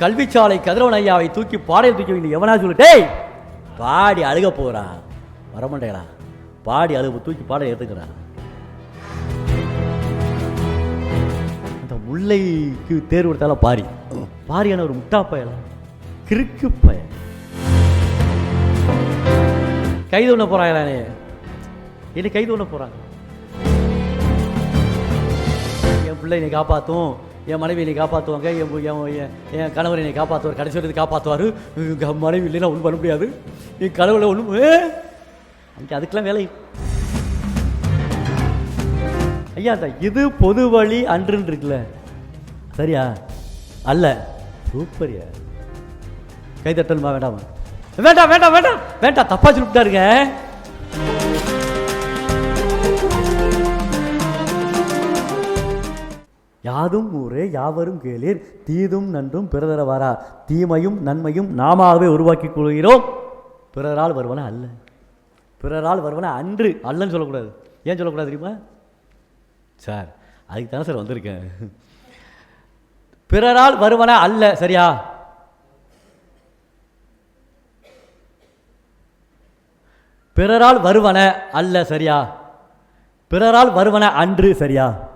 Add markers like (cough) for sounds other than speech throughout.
கல்விச்சாலை கதிரவன் ஐயாவை தூக்கி பாடையில் தூக்கி வைங்க எவனா சொல்லிட்டே பாடி அழுக போகிறான் வரமாட்டேடா பாடி அழுக தூக்கி பாடல் எடுத்துக்கிறான் அந்த முல்லைக்கு தேர்வு எடுத்தால பாரி. பாரியான ஒரு முட்டா பயல. கிறுக்கு பய கைது பண்ண போறாங்களே என்ன கைது பண்ண போறாங்க என் பிள்ளை என்னை காப்பாற்றும் என் மனைவி என்னை காப்பாற்றுவாங்க என் என் கணவர் என்னை காப்பாற்றுவார் கடைசி வரைக்கும் காப்பாற்றுவார் மனைவி இல்லைன்னா ஒன்றும் பண்ண முடியாது. என் கடவுளை ஒன்றும் அங்கே அதுக்கெல்லாம் வேலை. ஐயா இது பொது வழி அன்றுன்னு இருக்குல்ல. சரியா? அல்ல. சூப்பரியா கை தட்டணுமா வேண்டாமா? வேண்டாம் வேண்டாம் வேண்டாம். வேண்டாம் தப்பா இருக்கேன். யாதும் ஊரே யாவரும் கேளீர். தீதும் நன்றும் பிறதரவாரா? தீமையும் நன்மையும் நாமாகவே உருவாக்கிக் கொள்கிறோம். பிறரால் வருவன அல்ல. பிறரால் வருவன அன்று. அல்லன்னு சொல்லக்கூடாது. ஏன் சொல்லக்கூடாது தெரியுமா? சார் அதுக்கு தானே சார் வந்திருக்கேன். பிறரால் வருவன அல்ல. சரியா? பிறரால் வருவன அல்ல. சரியா? பிறரால் வருவன அன்று. சரியா?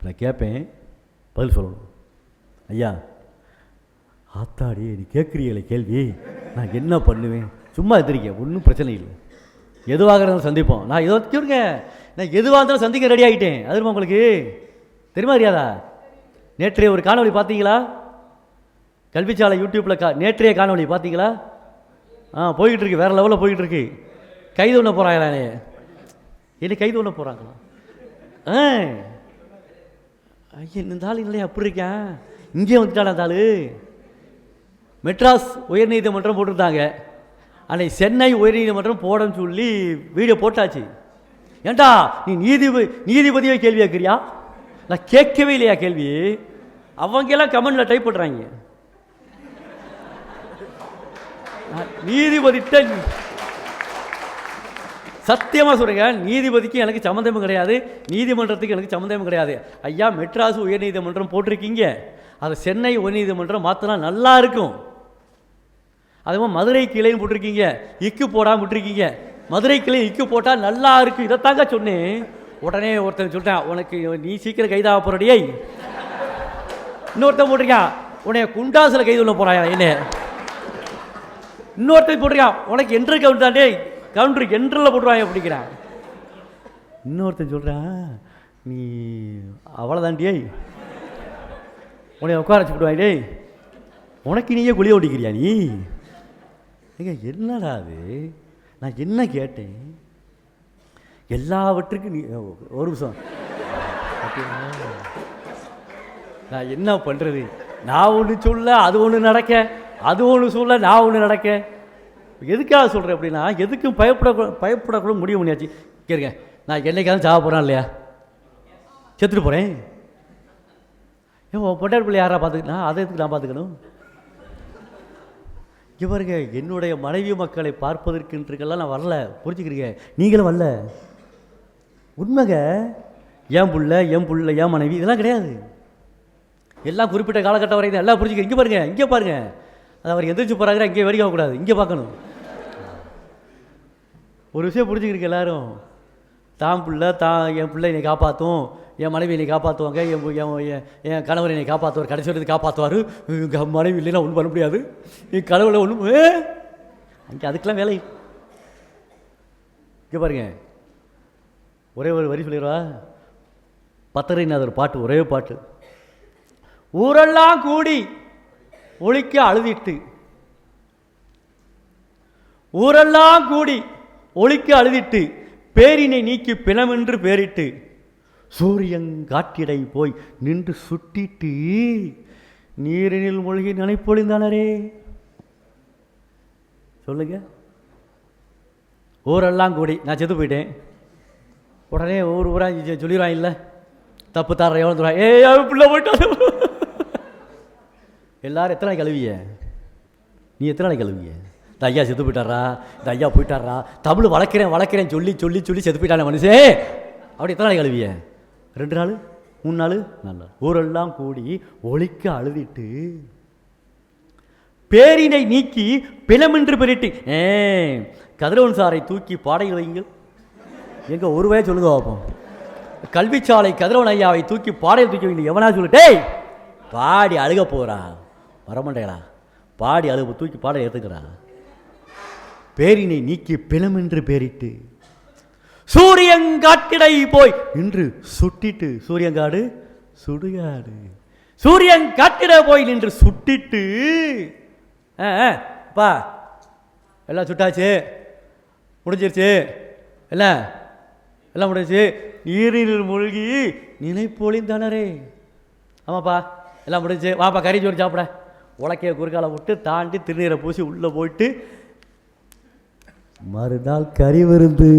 நான் கேட்பேன் பதில் சொல்லணும். ஐயா ஆத்தாடி நீ கேட்குறீங்களே கேள்வி. நான் என்ன பண்ணுவேன்? சும்மா எதிரிக்க ஒன்றும் பிரச்சனை இல்லை. எதுவாக இருந்தாலும் சந்திப்போம். நான் எதோ கேளுங்க. நான் எதுவாக இருந்தாலும் சந்திக்க ரெடி ஆகிட்டேன் அது உங்களுக்கு? தெரியுமா தெரியாதா? நேற்றைய ஒரு காணொலி பார்த்தீங்களா? கல்விச்சாலை யூடியூப்பில் கா நேற்றைய காணொலி பார்த்தீங்களா? ஆ போய்கிட்டு இருக்கு வேறு லெவலில் போய்கிட்டு இருக்கு கைது பண்ண போகிறாங்களே என்ன கைது பண்ண போகிறாங்களா ஆ. ஐயா இந்த ஆள் இல்லையா அப்படி இருக்கேன் இங்கே வந்துட்டாடா அந்த ஆளு? மெட்ராஸ் உயர்நீதிமன்றம் போட்டிருந்தாங்க. அன்னைக்கு சென்னை உயர்நீதிமன்றம் போடன்னு சொல்லி வீடியோ போட்டாச்சு. ஏன்டா நீ நீதிபதி நீதிபதியே கேள்வி கேட்குறியா? நான் கேட்கவே இல்லையா கேள்வி? அவங்க எல்லாம் டைப் பண்ணுறாங்க நீதிபதிட்ட சத்தியமாக சொல்கிறேங்க நீதிபதிக்கும் எனக்கு சம்மந்தமும் கிடையாது. நீதிமன்றத்துக்கு எனக்கு சம்மந்தமும் கிடையாது. ஐயா மெட்ராஸ் உயர்நீதிமன்றம் போட்டிருக்கீங்க. அதை சென்னை உயர்நீதிமன்றம் மாற்றினா நல்லா இருக்கும். அதுவும் மதுரை கிளையும் போட்டிருக்கீங்க. இக்கு போடாமல் விட்டுருக்கீங்க. மதுரை கிளை இக்கு போட்டால் நல்லா இருக்கும். இதைத்தாங்க சொன்னேன். உடனே ஒருத்தன் சொல்லிட்டான் உனக்கு நீ சீக்கிரம் கைதாக போகிறடியே இன்னொருத்தன் போட்டிருக்கான் உன்னைய குண்டாசில் கைது உள்ள போகிறாயா என்ன? இன்னொருத்தன் போட்டிருக்கான் உனக்கு என்ட்ரு கவுண்ட் தாண்டே கவுண்டர் என்ட்ரில் போட்டுருவாங்க பிடிக்கிறான். இன்னொருத்தன் சொல்கிறான் நீ அவ்வளோதாண்டியே உன்னை உட்கார வச்சுக்கிடுவாங்க டேய் உனக்கு நீயே குளிய ஓட்டிக்கிறியா நீ? ஏங்க என்னடா அது? நான் என்ன கேட்டேன்? எல்லாவற்றுக்கும் நீ ஒரு நிமிஷம். நான் என்ன பண்ணுறது நான் ஒன்று சொல்ல அது ஒன்று நடக்க அது ஒன்று சொல்ல நான் ஒன்று நடக்க. எதுக்காக சொல்கிறேன் அப்படின்னா எதுக்கும் பயப்பட பயப்படக்கூட முடிய முடியாச்சு கேளுங்க நான் என்னைக்காவது சாக போகிறேன் இல்லையா? செத்துட்டு போகிறேன் ஏன் பொட்டார் பிள்ளை யாராக பார்த்துக்கணும் அதை எதுக்கு நான் பார்த்துக்கணும்? இவருங்க என்னுடைய மனைவி மக்களை பார்ப்பதற்குன்றக்கெல்லாம் நான் வரல. புரிஞ்சுக்கிறீங்க? நீங்களும் வரல. உண்மைங்க. ஏன் புள்ள ஏன் புள்ள ஏன் மனைவி இதெல்லாம் கிடையாது. எல்லாம் குறிப்பிட்ட காலகட்டம் வரைக்கும் எல்லாம் புரிஞ்சுக்க இங்கே பாருங்கள் இங்கே பாருங்க. அது அவர் எந்திரிச்சு போகிறாங்க இங்கே வெடிக்க கூடாது. இங்கே பார்க்கணும். ஒரு விஷயம் புரிஞ்சுக்கிறீங்க எல்லாரும். தான் பிள்ளை தான் என் பிள்ளை என்னை காப்பாற்றும் என் மனைவி என்னை காப்பாற்றுவாங்க என் என் என் கணவர் என்னை காப்பாற்றுவார் கடைசி வரைக்கும் காப்பாற்றுவார் மனைவி இல்லைன்னா ஒன்றும் பண்ண முடியாது. என் கடவுளை ஒன்றும் அங்கே அதுக்கெல்லாம் வேலை. இங்கே பாருங்க. ஒரே ஒரு வரி சொல்லிடுவா பத்தரைநாதர் பாட்டு ஒரே பாட்டு. ஊரெல்லாம் கூடி ஒழிக்க அழுதிட்டு. ஊரெல்லாம் கூடி ஒளிக்க அழுதிட்டு பேரினை நீக்கி பிணமென்று பேரிட்டு சூரியங்காட்டிடை போய் நின்று சுட்டிட்டு நீரினில் மூழ்கி நினைப்பொழிந்தானரே? சொல்லுங்க. ஊரெல்லாம் கூடி நான் செத்து போயிட்டேன். உடனே ஊர் ஊரா சொல்லிடுவான் இல்லை. தப்பு தார எவ்வளோ தூரம்? ஏ அவன் பிள்ளை போயிட்டாரு எல்லாரும் எத்தனை நாளைக்கு கழுவிய நீ எத்தனை நாளைக்கு கழுவிய இந்த ஐயா செத்து போயிட்டாரா? இந்த ஐயா போயிட்டாரா? தமிழ் வளர்க்குறேன் வளர்க்குறேன் சொல்லி சொல்லி சொல்லி செத்து போயிட்டானே மனுஷே. அப்படி எத்தனை நாளைக்கு கழுவிய? ரெண்டு நாள்? மூணு நாள்? நாலு நாள். ஊரெல்லாம் கூடி ஒழிக்க அழுதிட்டு பேரினை நீக்கி பிணமென்று பெரிட்டு. ஏ கதிரவன் சாரை தூக்கி பாடையில் வைங்கள் எங்க ஒரு வய சொல்லுங்க பார்ப்போம் கல்விச்சாலை கதிரவன் ஐயாவை தூக்கி பாடையில் தூக்கி வைங்க எவனா சொல்லு? டேய் பாடி அழுக போகிறான் வரமாட்டேடா பாடி அழுக தூக்கி பாடை ஏற்றுக்கிறான் பேரினை நீக்கி பிணமென்று பேரிட்டு. சூரியங்காட்டிடை போய் நின்று சுட்டிட்டு சூரியங்காடு சுடுகாடு. சூரியங்காட்டிட போய் நின்று சுட்டிட்டு. பா எல்லாம் சுட்டாச்சு. முடிஞ்சிருச்சு. என்ன? எல்லாம் முடிஞ்சிச்சு நீரில் மூழ்கி நினைப்பொழிந்தனரே. ஆமாப்பா எல்லாம் முடிஞ்சுச்சு வாப்பா கறி சோறு சாப்பிட. உலக்கைய குறுக்கால விட்டு தாண்டி திருநீரை பூசி உள்ளே போயிட்டு மறுநாள் கறி விருந்து.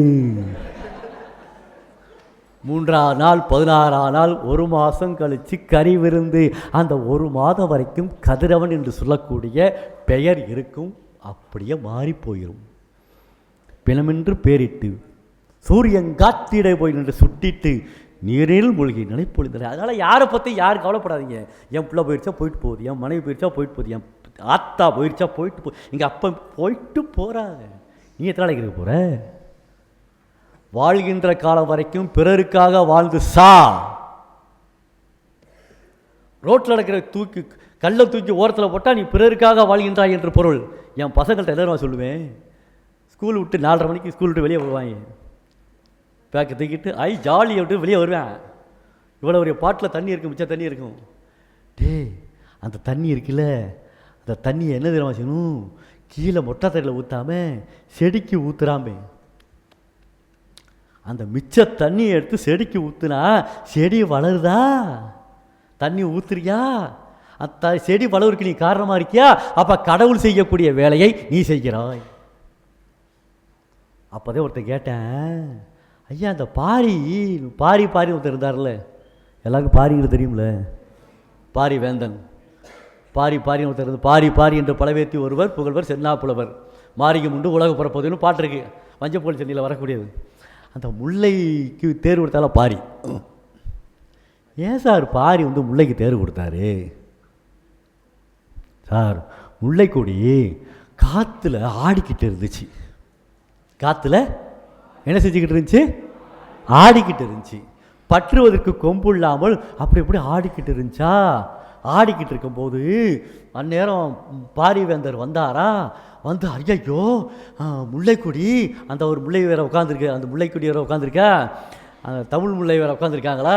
மூன்றாம் நாள் பதினாறாம் நாள் ஒரு மாதம் கழித்து கறி விருந்து. அந்த ஒரு மாதம் வரைக்கும் கதிரவன் என்று சொல்லக்கூடிய பெயர் இருக்கும் அப்படியே மாறி போயிடும் பிணமென்று பேரிட்டு சூரியங்காத்திட போய் நின்று சுட்டிட்டு நீரில் மூழ்கி நினைப்பொழிந்தன அதனால் யாரை பற்றி யாரும் கவலைப்படாதீங்க. என் பிள்ளை போயிடுச்சா போயிட்டு போகுது. என் மனைவி போயிடுச்சா போயிட்டு போகுது. என் ஆத்தா போயிடுச்சா போயிட்டு போ எங்கள் அப்பா போயிட்டு போகிறாங்க நீ எத்தனை நாளைக்கு இருக்க போகிற வாழ்கின்ற காலம் வரைக்கும் பிறருக்காக வாழ்ந்து சா. ரோட்டில் நடக்கிற தூக்கி கல்லை தூக்கி ஓரத்தில் போட்டால் நீ பிறருக்காக வாழ்கின்றாய் என்று பொருள். என் பசங்கள்கிட்ட எல்லாரும் சொல்லுவேன். ஸ்கூல் விட்டு நாலரை மணிக்கு ஸ்கூல் விட்டு வெளியே வருவாங்க. பேக்கை தூக்கிட்டு ஐ ஜாலி விட்டு வெளியே வருவேன். இவ்வளோ ஒரு பாட்டில் தண்ணி இருக்கும் மிச்சம் தண்ணி இருக்கும். டேய் அந்த தண்ணி இருக்குல்ல அந்த தண்ணியை என்ன தெரியுமா செய்யணும்? கீழே மொட்டை தண்ணியில் ஊற்றாம செடிக்கு ஊற்றுறாமே அந்த மிச்ச தண்ணியை எடுத்து செடிக்கு ஊற்றுனா செடி வளருதா? தண்ணி ஊற்றுறியா அந்த செடி வளருக்கு நீ காரணமாக இருக்கியா? அப்போ கடவுள் செய்யக்கூடிய வேலையை நீ செய்கிறாய். அப்போதே ஒருத்தன் கேட்டேன் ஐயா அந்த பாரி பாரி பாரி ஒருத்தர் இருந்தார்ல. எல்லாருக்கும் பாரிங்கிறது தெரியும்ல. பாரி வேந்தன். பாரி பாரி ஒருத்தர் பாரி பாரி என்று பலவேத்தி ஒருவர் புகழ்வர் சென்னா புலவர் மாரிகம் உண்டு உலக பிறப்பதுன்னு பாட்டு இருக்கு. மஞ்சப்போல் சென்னையில் வரக்கூடியது. அந்த முல்லைக்கு தேர்வு கொடுத்தால பாரி. ஏன் சார் பாரி வந்து முல்லைக்கு தேர்வு கொடுத்தாரு? சார் முல்லைக்கொடி காற்றுல ஆடிக்கிட்டு இருந்துச்சு. காற்றுல என்ன செஞ்சுக்கிட்டு இருந்துச்சு? ஆடிக்கிட்டு இருந்துச்சு. பற்றுவதற்கு கொம்பு இல்லாமல் அப்படி எப்படி ஆடிக்கிட்டு இருந்துச்சா? ஆடிக்கிட்டு இருக்கும்போது அந்நேரம் பாரிவேந்தர் வந்தாரா? வந்து ஐயையோ முல்லைக்குடி முல்லைக்கொடி அந்த ஒரு முல்லை வேற உட்காந்துருக்கு அந்த முல்லைக்குடி வேற உட்காந்துருக்கா அந்த தமிழ் முல்லை வேற உட்காந்துருக்காங்களா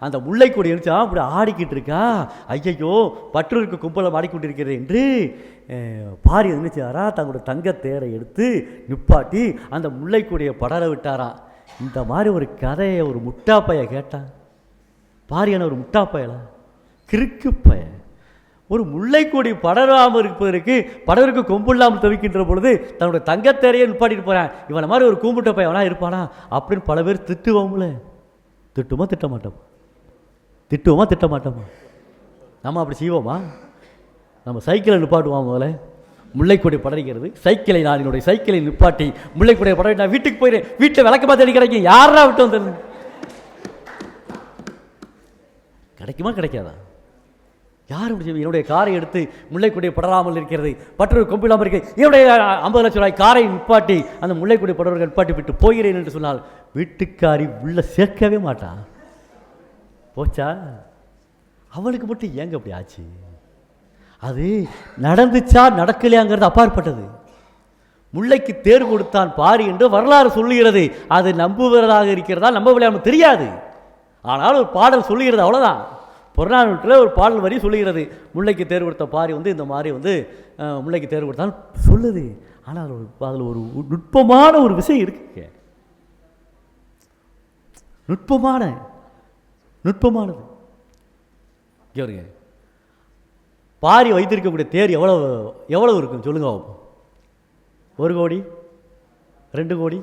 அந்த முல்லைக்கொடி இருந்துச்சா அப்படி ஆடிக்கிட்டு இருக்கா? ஐயையோ பற்றுவதற்கு கும்பலம் ஆடிக்கொண்டிருக்கிறேன் என்று பாரி இருந்துச்சாரா தங்களோட தங்க தேரை எடுத்து நிப்பாட்டி அந்த முல்லைக்கொடியை படர விட்டாராம் இந்த மாதிரி ஒரு கதையை ஒரு முட்டாப்பைய கேட்டான் பாரியான ஒரு முட்டாப்பையலாம் கிறுக்கு பய ஒரு முல்லைக்கொடி படராமல் இருப்பதற்கு படருக்கு கொம்பு இல்லாமல் தவிக்கின்ற பொழுது தன்னுடைய தங்கத்தேரையை நிப்பாட்டிட்டு போறான். இவனை மாதிரி ஒரு கூம்பிட்ட பையனா இருப்பானா? அப்படின்னு பல பேர் திட்டுவோம்ல. திட்டுமா திட்ட மாட்டோம்? திட்டுவோமா திட்ட மாட்டோமா? நம்ம அப்படி செய்வோமா? நம்ம சைக்கிளை நிப்பாட்டுவோம் முதல்ல? முல்லைக்கொடி படரிக்கிறது. சைக்கிளை நான் என்னுடைய சைக்கிளை நிப்பாட்டி முல்லைக்கொடியை படரி நான் வீட்டுக்கு போயிடுறேன் வீட்டில் விளக்கமா தேடி கிடைக்கும். யாரா விட்டு வந்துடுது கிடைக்குமா கிடைக்காதா? யார் என்னுடைய காரை எடுத்து முல்லைக்குடி படராமல் இருக்கிறது. பற்று கொம்பிடாமல் இருக்கு. என்னுடைய ஐம்பது லட்சம் ரூபாய் காரை நிப்பாட்டி அந்த முல்லைக்குடி படவர்கள் நிப்பாட்டி விட்டு போகிறேன் என்று சொன்னால் வீட்டுக்காரி உள்ள சேர்க்கவே மாட்டான் போச்சா? அவளுக்கு மட்டும் ஏங்க அப்படி ஆச்சு? அது நடந்துச்சா நடக்கலையாங்கிறது அப்பாற்பட்டது. முல்லைக்கு தேர் கொடுத்தான் பாரி என்று வரலாறு சொல்லுகிறது. அது நம்புவதாக இருக்கிறதா நம்ப நமக்கு தெரியாது. ஆனால் ஒரு பாடல் சொல்லுகிறது அவ்வளோதான் புறநானூற்றில் ஒரு பாடல் வரி சொல்லுகிறது. முல்லைக்கு தேர் கொடுத்த பாரி வந்து இந்த மாதிரி வந்து முல்லைக்கு தேர் கொடுத்தாலும் சொல்லுது. ஆனால் அதில் ஒரு அதில் ஒரு நுட்பமான ஒரு விஷயம் இருக்குங்க நுட்பமான நுட்பமானது. இங்கே பாரி வைத்திருக்கக்கூடிய தேர் எவ்வளோ எவ்வளவு இருக்கும் சொல்லுங்க ஒரு கோடி ரெண்டு கோடி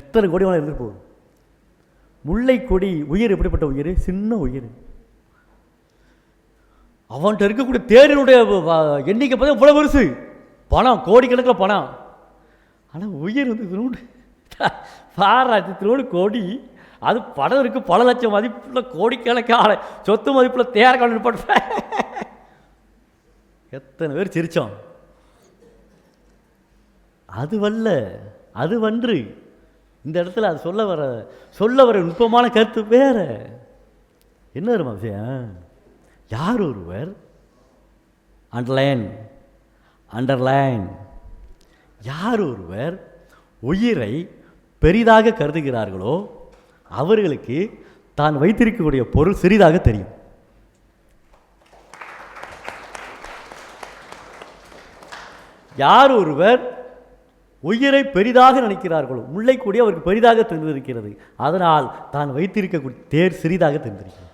எத்தனை கோடி வேணால் இருந்துட்டு போகுது முல்லை கொடி உயிர் எப்படிப்பட்ட உயிர்? சின்ன உயிர். அவன்கிட்ட இருக்கக்கூடிய தேரினுடைய எண்ணிக்கை பார்த்தா இவ்வளோ பெருசு. பணம் கோடிக்கணக்கில் பணம். ஆனால் உயிர் வந்து திரும்ப பாராட்டு (laughs) கோடி. அது படம் இருக்குது பல லட்சம் மதிப்பில் கோடிக்கணக்கான சொத்து மதிப்பில் தேர கண்டு எத்தனை பேர் சிரிச்சோம். அது வல்ல அது வன்று. இந்த இடத்துல அது சொல்ல வர சொல்ல வர நுட்பமான கருத்து வேற. என்ன தெரியுமா விஷயம்? யார் ஒருவர் அண்டர்லைன் அண்டர்லைன் யார் ஒருவர் உயிரை பெரிதாக கருதுகிறார்களோ அவர்களுக்கு தான் வைத்திருக்கக்கூடிய பொருள் சிறிதாக தெரியும். யார் ஒருவர் உயிரை பெரிதாக நினைக்கிறார்களோ உள்ளே கூடிய அவருக்கு பெரிதாக தெரிந்திருக்கிறது. அதனால் தான் வைத்திருக்கக்கூடிய தேர் சிறிதாக தெரிந்திருக்கிறது.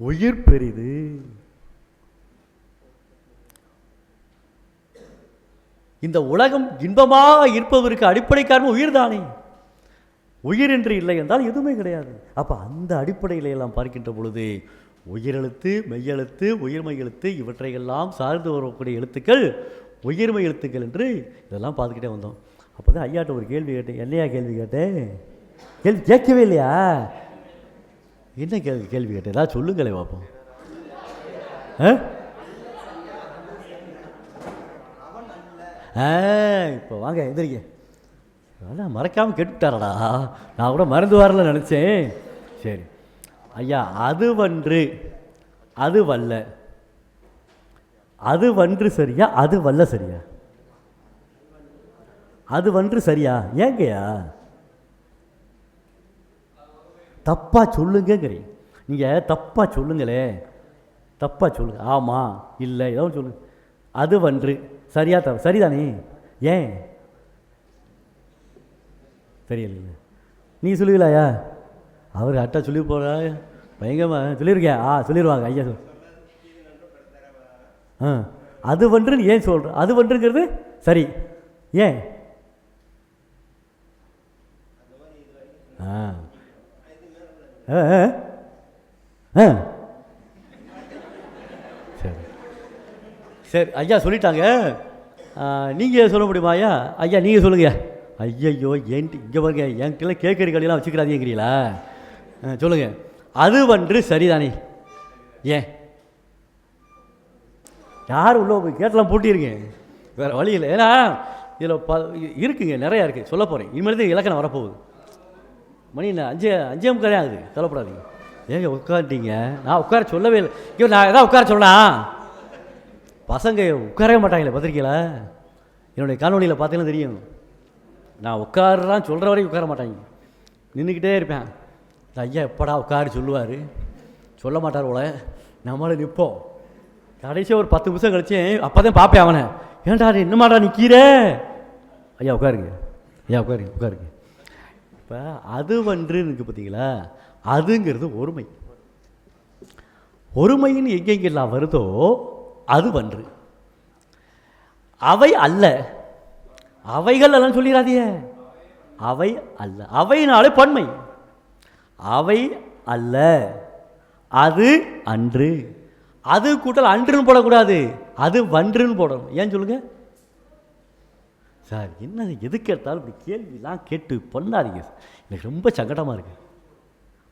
உயிர் பெரிது. இந்த உலகம் இன்பமாக இருப்பதற்கு அடிப்படை காரணம் உயிர் தானே உயிர் என்று இல்லை என்றால் எதுவுமே கிடையாது. அப்போ அந்த அடிப்படையில் எல்லாம் பார்க்கின்ற பொழுது உயிரெழுத்து மெய்யெழுத்து உயிர்மை எழுத்து இவற்றையெல்லாம் சார்ந்து வரக்கூடிய எழுத்துக்கள் உயிர்மை எழுத்துக்கள் என்று இதெல்லாம் பார்த்துக்கிட்டே வந்தோம். அப்போ தான் ஐயாட்ட ஒரு கேள்வி கேட்டேன். என்னையா கேள்வி கேட்டேன்? கேள்வி கேட்கவே இல்லையா? என்ன கேள்வி கேள்வி கேட்டேன்? ஏதாவது சொல்லுங்களே பார்ப்போம் ஆ? இப்போ வாங்க எந்திரிங்க. அதான் மறக்காமல் கெட்டுட்டாரடா நான் கூட மறந்து வரல நினச்சேன். சரி. ஐயா அது வன்று அது வல்ல. அது வன்று சரியா அது வல்ல சரியா? அது வன்று சரியா? ஏங்கய்யா? தப்பாக சொல்லுங்கிறீங்க நீங்கள் தப்பாக சொல்லுங்களே. தப்பாக சொல்லுங்க. ஆமாம் இல்லை ஏதோ ஒண்ணு சொல்லுங்க. அது வன்று சரியாக த சரிதானே? ஏன்? தெரியல. நீ சொல்லுவீங்களாயா அவர் அட்டா சொல்லி போகிறா பயங்கரமாக சொல்லியிருக்கேன் ஆ சொல்லிடுவாங்க ஐயா சொல். ஆ அது வன்றுன்னு ஏன் சொல்கிற அது வன்றுங்கிறது சரி. ஏன்? ஆ. சரி. சரி ஐயா சொல்லிட்டாங்க. நீங்கள் சொல்ல முடியுமா ஐயா? ஐயா நீங்கள் சொல்லுங்கள் ஐயையோ என்கிட்ட இங்கே பாருங்க என்கிட்ட கேட்குற கடையெல்லாம் வச்சுக்கிறாதீங்கிறீங்களா? ஆ, அது வந்து சரிதானே. ஏன்? யார் உள்ள போய் கேட்டெல்லாம் பூட்டியிருங்க வேறு வழி இல்லை. ஏன்னா இதில் ப இருக்குங்க நிறையா இருக்குது சொல்ல போகிறேன் இனிமேல் தான் இலக்கணம் வரப்போகுது. மணி என்ன? அஞ்சே அஞ்சே முக்காலே ஆகுது. கவலைப்படாதீங்க. ஏங்க உட்காந்துட்டீங்க நான் உட்கார சொல்லவே இல்லை. ஐயோ நான் எதாவது உட்கார சொல்லலாம் பசங்க உட்காரவே மாட்டாங்களே பத்திரிக்கையில் என்னுடைய காணொலியில் பார்த்தீங்கன்னா தெரியும். நான் உட்காருறான் சொல்கிற வரைக்கும் உட்கார மாட்டாங்க. நின்றுக்கிட்டே இருப்பேன். ஐயா எப்படா உட்காரு சொல்லுவார். சொல்ல மாட்டார் போல. நம்மளும் நிற்போம் கடைசியாக ஒரு பத்து நிமிஷம் கழிச்சு அப்போ தான் பார்ப்பேன் அவனை. ஏன்டா நீ இன்னுமாடா நிற்கிற ஐயா உட்காருங்க. ஐயா உட்காருங்க உட்காருங்க. இப்போ அது வன்று இருக்குது பார்த்தீங்களா அதுங்கிறது ஒருமை. ஒருமைன்னு எங்கெங்கெல்லாம் வருதோ அது வன்று அவை அல்ல. அவைகள் எல்லாம் சொல்லிடாதிய அவை அல்ல. அவைனாலே பன்மை. அவை அல்ல. அது அன்று. அது கூட்டல் அன்றுன்னு போடக்கூடாது. அது வன்றுன்னு போடணும். ஏன் சொல்லுங்கள் சார் என்ன எது கேட்டாலும் இப்படி கேள்விலாம் கேட்டு பண்ணாதீங்க எனக்கு ரொம்ப சங்கடமாக இருக்கு.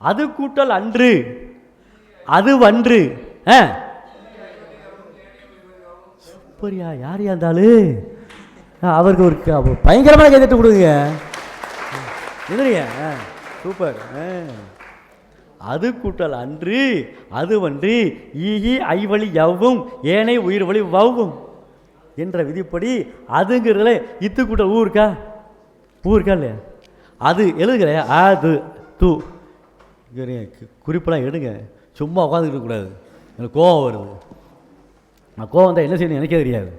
அது கூட்டல் அன்று அது வன்று ஆ? சூப்பரியா யார் இருந்தாலும் அவருக்கு ஒரு க- அவர் கைதட்டு கொடுங்க. என்னங்க சூப்பர் ஆ. அது கூட்டல் அன்று அது வன்று ஐ ஐவழி யவ்வும் ஏனை உயிர் வழி வவ்வும். என்ற விதிப்படி அதுங்கிறதுல இத்து கூட்டல் ஊ இருக்கா ஊ இருக்கா இல்லையா? அது எழுதுகிறே அது து. குறிப்பெல்லாம் எடுங்க. சும்மா உட்காந்துக்கிட்டு இருக்கக்கூடாது எனக்கு கோவம் வருது. நான் கோவம் தான் என்ன செய்யணும்? எனக்கே தெரியாது.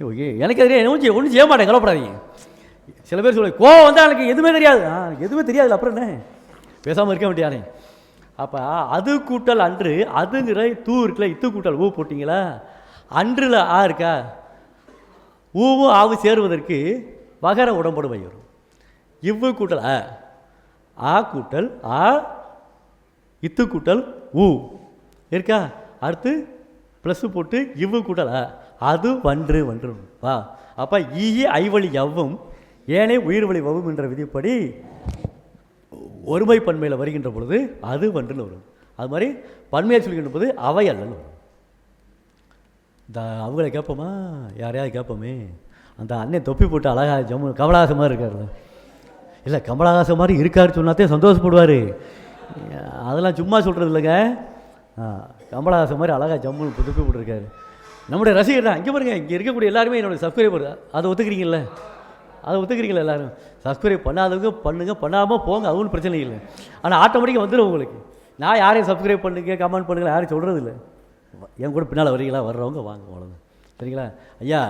ஓகே எனக்கே தெரியாது. ஒன்றும் செய்ய ஒன்றும் செய்ய மாட்டேன். கவலைப்படாதீங்க. சில பேர் சொல்லுவாங்க கோவம் வந்தால் எனக்கு எதுவுமே தெரியாது. எனக்கு எதுவுமே தெரியாது அப்புறம் என்ன? பேசாமல் இருக்க வேண்டியானே அப்போ அது கூட்டல் அன்று அதுங்கிற தூ இருக்குல்ல இத்து கூட்டல் ஊ போட்டிங்களா? அன்றில் ஆ இருக்கா? ஊவும் ஆவு சேருவதற்கு வகர உடம்படுமை வரும். இவ்வு கூட்டல் ஆ ஆ கூட்டல் ஆ இத்து கூட்டல் ஊ. இருக்கா? அடுத்து ப்ளஸ்ஸு போட்டு இவ்வு கூட்டல் அது வன்று வன்று வா. அப்போ ஈ ஐவழி யவ்வும் ஏனே உயிர் வழி வவும் என்ற விதிப்படி ஒருமை பன்மையில் வருகின்ற பொழுது அது வன்றுன்னு வரும். அது மாதிரி பன்மையை சொல்கின்ற போது அவை அல்லன்னு வரும். இந்த அவங்கள கேட்போமா? யாரையாவது கேட்போமே? அந்த அண்ணன் தொப்பி போட்டு அழகா ஜம்மு கமலஹாசன் மாதிரி இருக்காரு இல்லை கமலஹாசன் மாதிரி இருக்காருன்னு சொன்னாத்தே சந்தோஷப்படுவார். அதெல்லாம் சும்மா சொல்கிறது இல்லைங்க. கமலஹாசன் மாதிரி அழகா ஜம்முன்னு தொப்பி போட்டுருக்காரு. நம்முடைய ரசிகர் தான். இங்கே பாருங்க இங்கே இருக்கக்கூடிய எல்லாருமே என்னோட சப்ஸ்கிரைபர் அதை ஒத்துக்கிறீங்கல்ல? அதை ஒத்துக்கிறீங்களா எல்லாரும்? சப்ஸ்கிரைப் பண்ணாதவங்க பண்ணுங்க. பண்ணாமல் போங்க அது ஒன்றும் பிரச்சனை இல்லை. ஆனால் ஆட்டோமேட்டிக்காக வந்துடும் உங்களுக்கு. நான் யாரையும் சப்ஸ்கிரைப் பண்ணுங்க கமெண்ட் பண்ணுங்க யாரும் சொல்கிறது இல்லை என் கூட பின்னால் வரீங்களா வர்றவங்க வாங்க அவ்வளோதான் சரிங்களா? ஐயா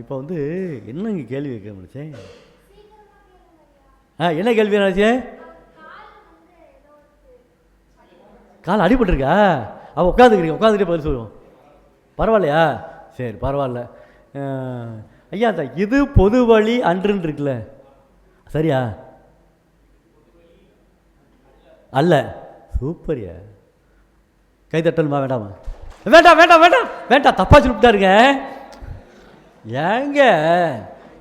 இப்போ வந்து என்னங்க கேள்வி கேட்க முடிச்சேன் ஆ என்ன கேள்வி நினச்சேன்? கால் அடிபட்டுருக்கா? அவள் உட்காந்துக்கிறீங்க உட்காந்துக்கிட்டே பதில் சொல்லுவோம். பரவாயில்லையா? சரி பரவாயில்ல. ஐயா அந்த இது பொது வழி அன்றுன்னு இருக்குல்ல. சரியா? அல்ல. சூப்பர்யா. கைதட்டலுமா வேண்டாமா? வேண்டாம் வேண்டாம் வேண்டாம். வேண்டாம் தப்பா சொல்லிட்டாருங்க ஏங்க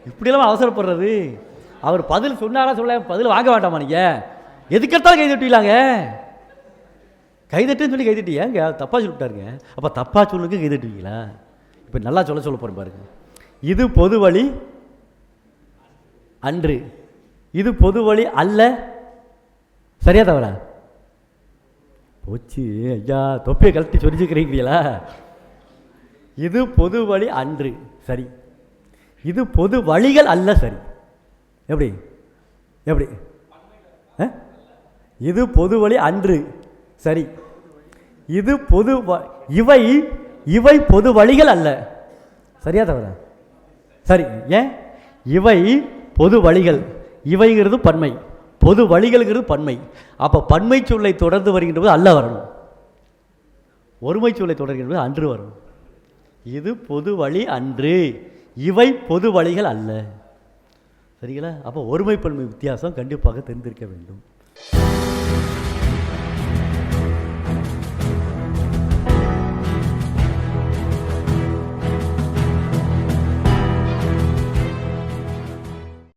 இப்படியெல்லாம் அவசரப்படுறது? அவர் பதில் சொன்னாரா சொல்ல பதில் வாங்க வேண்டாமா நீங்கள் எதுக்கெடுத்தாலும் கை தட்டுவீங்களாங்க கைதட்டுன்னு சொல்லி கைதட்டி ஏங்க தப்பாக சொல்லிட்டாருங்க அப்போ தப்பாக சொல்லுங்க கைதட்டுவீங்களா இப்போ நல்லா சொல்ல சொல்ல போகிறேன் பாருங்க. இது பொது வழி அன்று. இது பொது வழி அல்ல. சரியா தவறா? போச்சு. ஐயா தொப்பையை கழட்டி சொல்லிச்சுக்கிறீங்களா இது பொது வழி அன்று சரி. இது பொது வழிகள் அல்ல சரி. எப்படி? எப்படி? ஆ? இது பொது வழி அன்று சரி. இது பொது வ- இவை இவை பொது வழிகள் அல்ல. சரியா தவிர சரி ஏன்? இவை பொது வழிகள். இவைங்கிறது பன்மை. பொது வழிகள்ங்கிறது பன்மை. அப்போ பன்மை சொல்லை தொடர்ந்து வருகின்ற போது அல்ல வரணும். ஒருமை சொல்லை தொடர்கின்ற போது அன்று வரணும். இது பொது வழி அன்று. இவை பொது வழிகள் அல்ல. சரிங்களா? அப்போ ஒருமை பன்மை வித்தியாசம் கண்டிப்பாக தெரிந்திருக்க வேண்டும்.